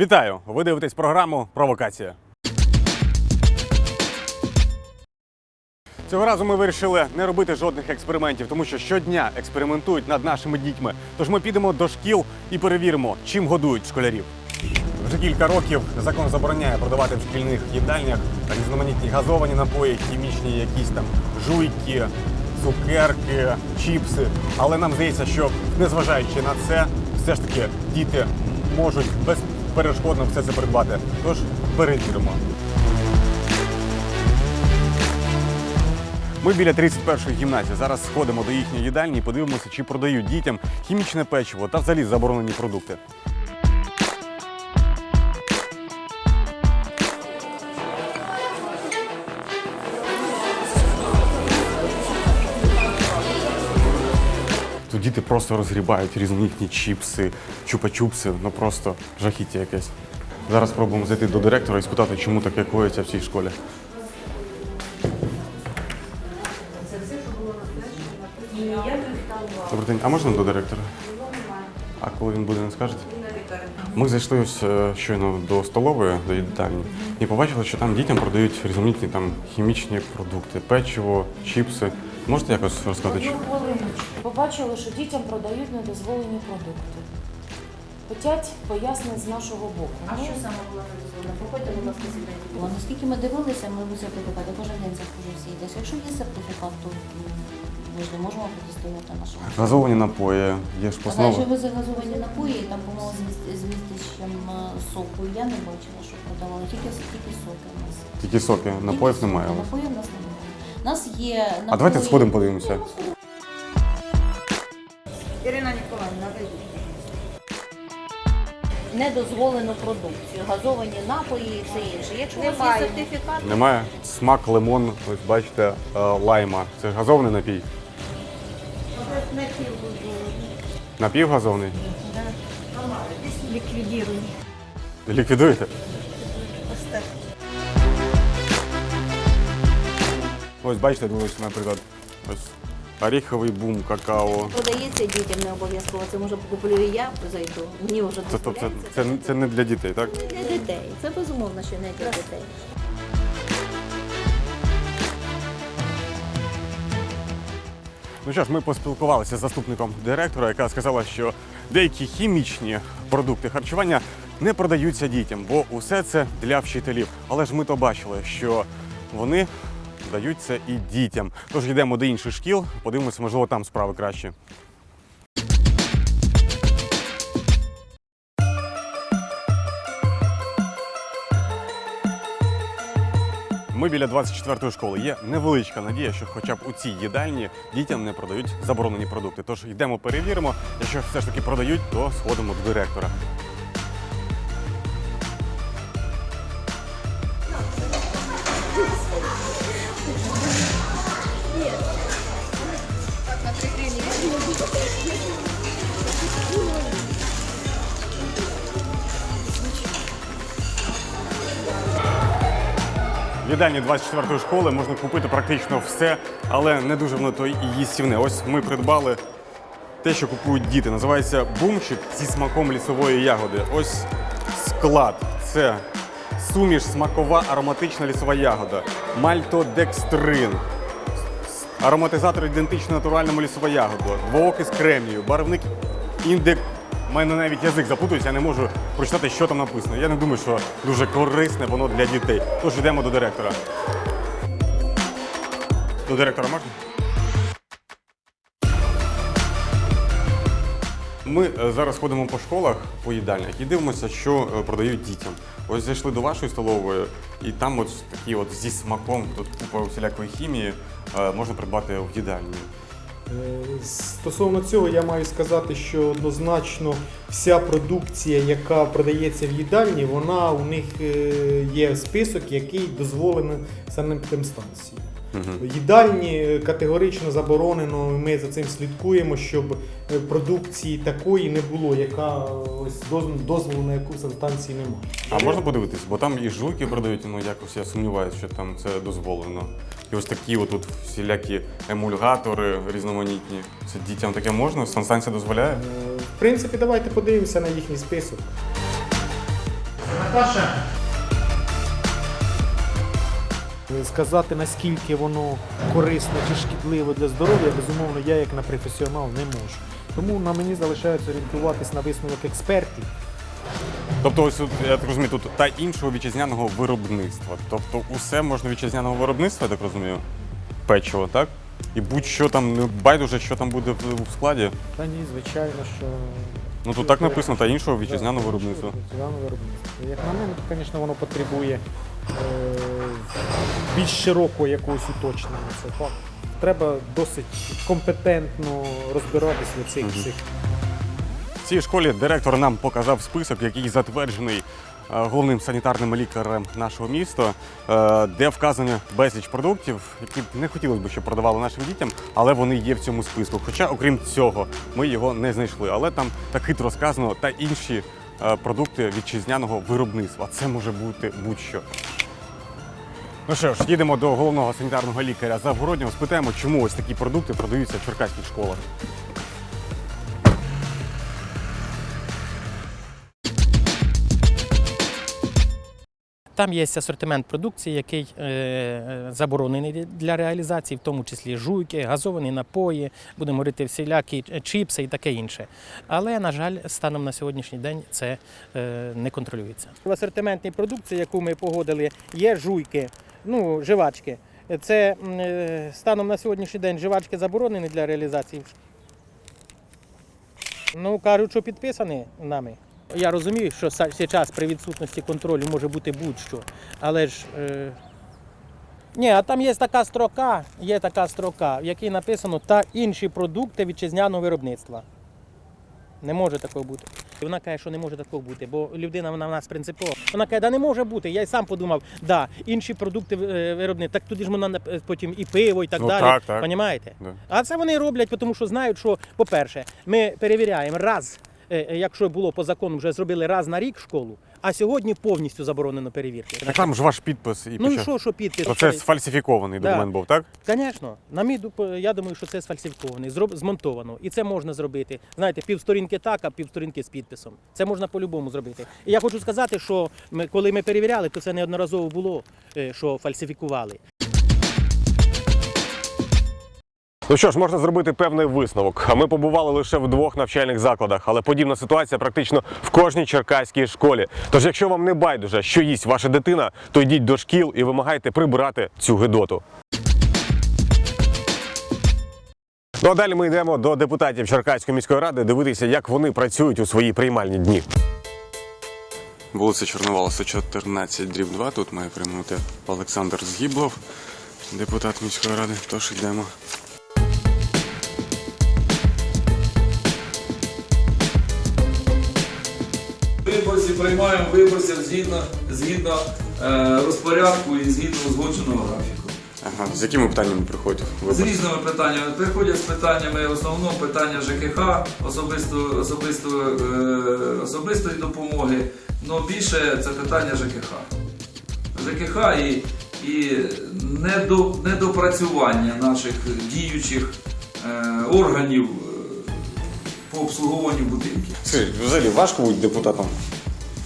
Вітаю! Ви дивитесь програму Провокація. Цього разу ми вирішили не робити жодних експериментів, тому що щодня експериментують над нашими дітьми. Тож ми підемо до шкіл і перевіримо, чим годують школярів. Вже кілька років закон забороняє продавати в шкільних їдальнях різноманітні газовані напої, хімічні якісь там жуйки, цукерки, чіпси. Але нам здається, що незважаючи на це, все ж таки діти можуть безперешкодно все це придбати. Тож перевіримо. Ми біля 31-ї гімназії. Зараз сходимо до їхньої їдальні і подивимося, чи продають дітям хімічне печиво та взагалі заборонені продукти. Діти просто розгрібають різноманітні чіпси, чупа-чупси, ну просто жахіття якесь. Зараз спробуємо зайти до директора і спитати, чому таке коїться в цій школі. Добрий день, а можна до директора? А коли він буде, не скажете? Ми зайшли ось е, щойно до столової, до їдальні, і побачили, що там дітям продають різноманітні там хімічні продукти, печиво, чіпси. Можете якось розказати? Одну хвилиночку. Побачили, що дітям продають недозволені продукти. Хотять пояснень з нашого боку. А Ну, що саме було недозволено? Проходьте, будь ласка, сідайте. Наскільки ми дивилися, ми у сертифікат, кожен день захожу всі десь. Якщо є сертифікат, то ми ж не можемо протистояти нашому. Газовані напої, є ж А постанова. якщо ви загазовані напої, там, по-моєму, з міст- з містищем е, соку, я не бачила, що продавали, тільки, тільки соки у нас. Тільки соки, напоїв немає. у вас. Напоїв у нас немає. У нас є А давайте сходимо подивимося. Ірина Ніколаївна, вийдіть. недозволену продукцію, газовані напої і все інше. Якщо у вас є Немає. сертифікат, Немає. Смак лимон, ось бачите, е, лайма. Це газований напій. Буду. Напівгазований. Ліквідіруй. Ліквідуєте? Ось бачите, дивись, наприклад, ось оріховий бум, какао. Продається дітям не обов'язково. Це може куплю і я зайду. Мені вже Це, тобто, це, це, це не для дітей, так? Це не для дітей. Це безумовно, що не для дітей. Ну що ж, ми поспілкувалися з заступником директора, яка сказала, що деякі хімічні продукти харчування не продаються дітям, бо усе це для вчителів. Але ж ми то бачили, що вони дають це і дітям. Тож йдемо до інших шкіл, подивимося, можливо, там справи краще. Ми біля 24-ї школи. Є невеличка надія, що хоча б у цій їдальні дітям не продають заборонені продукти. Тож йдемо, перевіримо. Якщо все ж таки продають, то сходимо до директора. В їдальні 24-ї школи можна купити практично все, але не дуже воно то і їстівне. Ось ми придбали те, що купують діти. Називається бумчик зі смаком лісової ягоди. Ось склад. Це суміш смакова ароматична лісова ягода, мальтодекстрин, ароматизатор ідентично натуральному лісова ягода, двоокис кремнію, барвник індек. У мене навіть язик запутується, я не можу прочитати, що там написано. Я не думаю, що дуже корисне воно для дітей. Тож йдемо до директора. До директора можна? Ми е, зараз ходимо по школах, по їдальнях і дивимося, що е, продають дітям. Ось зайшли до вашої столової, і там от такі от зі смаком, тут купа всілякої хімії, е, можна придбати в їдальні. Стосовно цього я маю сказати, що однозначно вся продукція, яка продається в їдальні, вона у них є список, який дозволений санепідемстанції. Мгм. Їдальні категорично заборонено, ми за цим слідкуємо, щоб е, продукції такої не було, яка е, ось дозволу на яку санстанції немає. А можна подивитись, бо там і жуйки продають, ну якось я сумніваюся, що там це дозволено. І ось такі отут всілякі емульгатори різноманітні. Це дітям таке можна? Санстанція дозволяє? Е, В принципі, давайте подивимося на їхній список. Наташа. Сказати, наскільки воно корисно чи шкідливо для здоров'я, безумовно, я як на професіонал не можу. Тому на мені залишається орієнтуватись на висновок експертів. Тобто, ось тут, я так розумію, тут та іншого вітчизняного виробництва. Тобто, усе можна вітчизняного виробництва, я так розумію, печиво, так? І будь-що там не байдуже, що там буде в в складі. Та ні, звичайно, що. Ну тут так написано, та іншого вітчизняного виробництва. Вітчизняного виробництва. Як на мене, то, звісно, воно потребує е, більш широкого якогось уточнення. Це факт. Треба досить компетентно розбиратись в цих всіх. В цій школі директор нам показав список, який затверджений е, головним санітарним лікарем нашого міста, е, де вказані безліч продуктів, які б не хотілося б, щоб продавали нашим дітям, але вони є в цьому списку. Хоча, окрім цього, ми його не знайшли. Але там так хитро сказано та інші е, продукти вітчизняного виробництва. Це може бути будь-що. Ну що ж, їдемо до головного санітарного лікаря Завгороднього, спитаємо, чому ось такі продукти продаються в черкаських школах. Там є асортимент продукції, який е, е, заборонений для реалізації, в тому числі жуйки, газовані напої, будемо говорити, всілякі чіпси і таке інше. Але, на жаль, станом на сьогоднішній день це е, не контролюється. В асортиментній продукції, яку ми погодили, є жуйки, ну, живачки. Це е, станом на сьогоднішній день живачки заборонені для реалізації. Ну, кажуть, що підписані нами. Я розумію, що зараз при відсутності контролю може бути будь-що, але ж. Е... Ні, а там є така строка, є така строка, в якій написано та інші продукти вітчизняного виробництва. Не може такого бути. І Вона каже, що не може такого бути, бо людина вона в нас принципова. Вона каже, да не може бути. Я й сам подумав, да, інші продукти е, виробництва, так туди ж нап- потім і пиво, і так Ну, далі. так, так. Понімаєте? Да. А це вони роблять, тому що знають, що, по-перше, ми перевіряємо раз, якщо було по закону, вже зробили раз на рік школу, а сьогодні повністю заборонено перевірки. Так там ж ваш підпис і Ну і що, що підпис? То це сфальсифікований Да. документ був, так? Звісно, на мій я думаю, що це сфальсифіковане, зроб... змонтовано. І це можна зробити. Знаєте, півсторінки так, а півсторінки з підписом. Це можна по-любому зробити. І я хочу сказати, що ми, коли ми перевіряли, то це неодноразово було, е, що фальсифікували. Ну що ж, можна зробити певний висновок. Ми побували лише в двох навчальних закладах, але подібна ситуація практично в кожній черкаській школі. Тож, якщо вам не байдуже, що їсть ваша дитина, то йдіть до шкіл і вимагайте прибирати цю гидоту. Ну а далі ми йдемо до депутатів Черкаської міської ради дивитися, як вони працюють у свої приймальні дні. Вулиця Чорновола, 114, дріб 2. Тут має приймати Олександр Згіблов, депутат міської ради. Тож йдемо. Виборці приймаємо виборців згідно, згідно е, розпорядку і згідно узгодженого графіку. Ага, з якими питаннями приходять? З різними питаннями. Приходять з питаннями в основному питання ЖКХ, особисто, особисто, е, особистої допомоги. але більше це питання ЖКХ. ЖКХ і, і недо, недопрацювання наших діючих е, органів е, по обслуговуванню будинків. Скажіть, взагалі важко бути депутатом?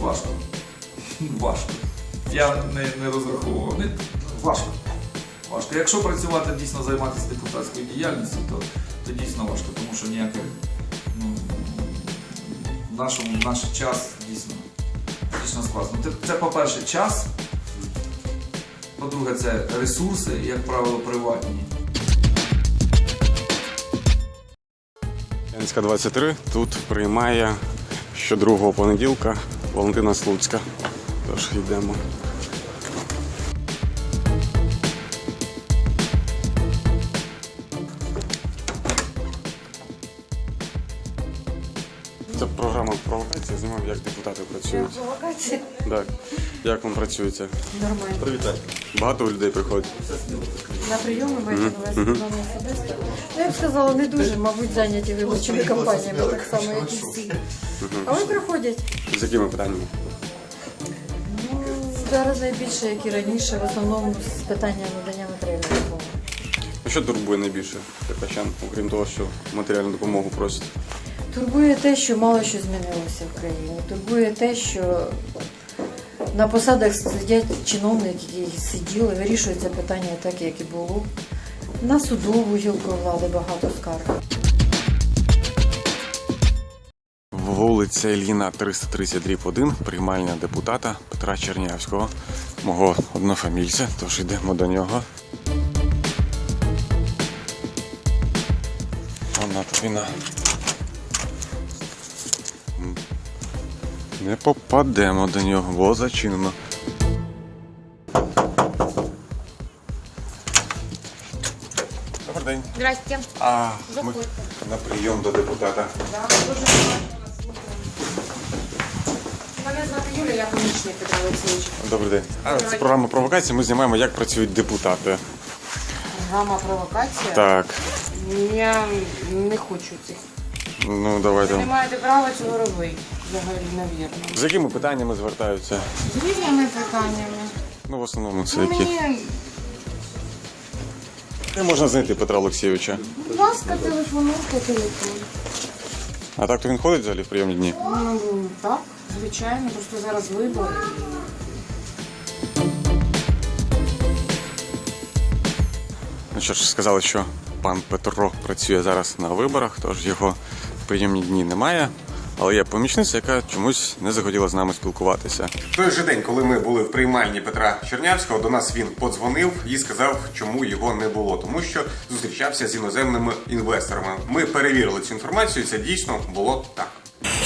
Важко. Важко. Я не, не розраховував. Не, важко. Важко. Якщо працювати дійсно займатися депутатською діяльністю, то, то дійсно важко, тому що ніяких ну, в нашому в наш час дійсно, дійсно складно. Це, це, по-перше, час. По-друге, це ресурси, як правило, приватні. Янська 23 тут приймає щодругого понеділка Валентина Слуцька. Тож йдемо. Це програма провокація. Знімав, як депутати працюють. Провокація. Так. Як вам працюється? Нормально. Привітайте. Багато людей приходить. На прийоми маєте на увазі до особисто. Ну, я б сказала, не дуже, мабуть, зайняті виборчими кампаніями, так само, як і всі. Але приходять. З якими питаннями? Ну, зараз найбільше, як і раніше, в основному з питання надання матеріальної допомоги. А Що турбує найбільше черкащан, окрім того, що матеріальну допомогу просять? Турбує те, що мало що змінилося в країні. Турбує те, що На посадах сидять чиновники, які сиділи, вирішують це питання так, як і було. На судову гілку влади багато скарг. Вулиця Ільїна 330-1, приймальня депутата Петра Чернявського, мого однофамільця, тож йдемо до нього. Вона тобі на. Не попадемо до нього, бо зачинено. Добрий день. Здрасте. А, ми на прийом до депутата. Мене звати Юлія, я помічник Петра Олексійовича. Добрий день. А, це програма провокація. Ми знімаємо, як працюють депутати. Програма провокація. Так, Я не хочу цих. ну Ви не маєте права цього робити. Взагалі, навірно. З якими питаннями звертаються? З різними питаннями. Ну, в основному це Ну, які. Мені, Не можна знайти Петра Олексійовича. будь ласка, телефонуйте телефон. А так то він ходить взагалі в прийомні дні? Ну, так, звичайно, просто зараз вибори. Ну що ж, сказали, що пан Петро працює зараз на виборах, тож його в прийомні дні немає. Але є помічниця, яка чомусь не захотіла з нами спілкуватися. Той же день, коли ми були в приймальні Петра Чернявського, до нас він подзвонив і сказав, чому його не було, тому що зустрічався з іноземними інвесторами. Ми перевірили цю інформацію. і Це дійсно було так.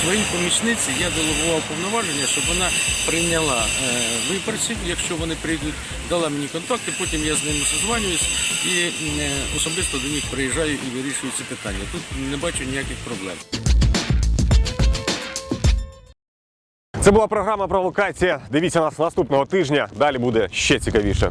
Своїй помічниці я делегував повноваження, щоб вона прийняла е, виборців, якщо вони прийдуть, дала мені контакти, потім я з ними созванююсь і е, особисто до них приїжджаю і вирішую ці питання. Тут не бачу ніяких проблем. Це була програма Провокація. Дивіться нас наступного тижня. Далі буде ще цікавіше.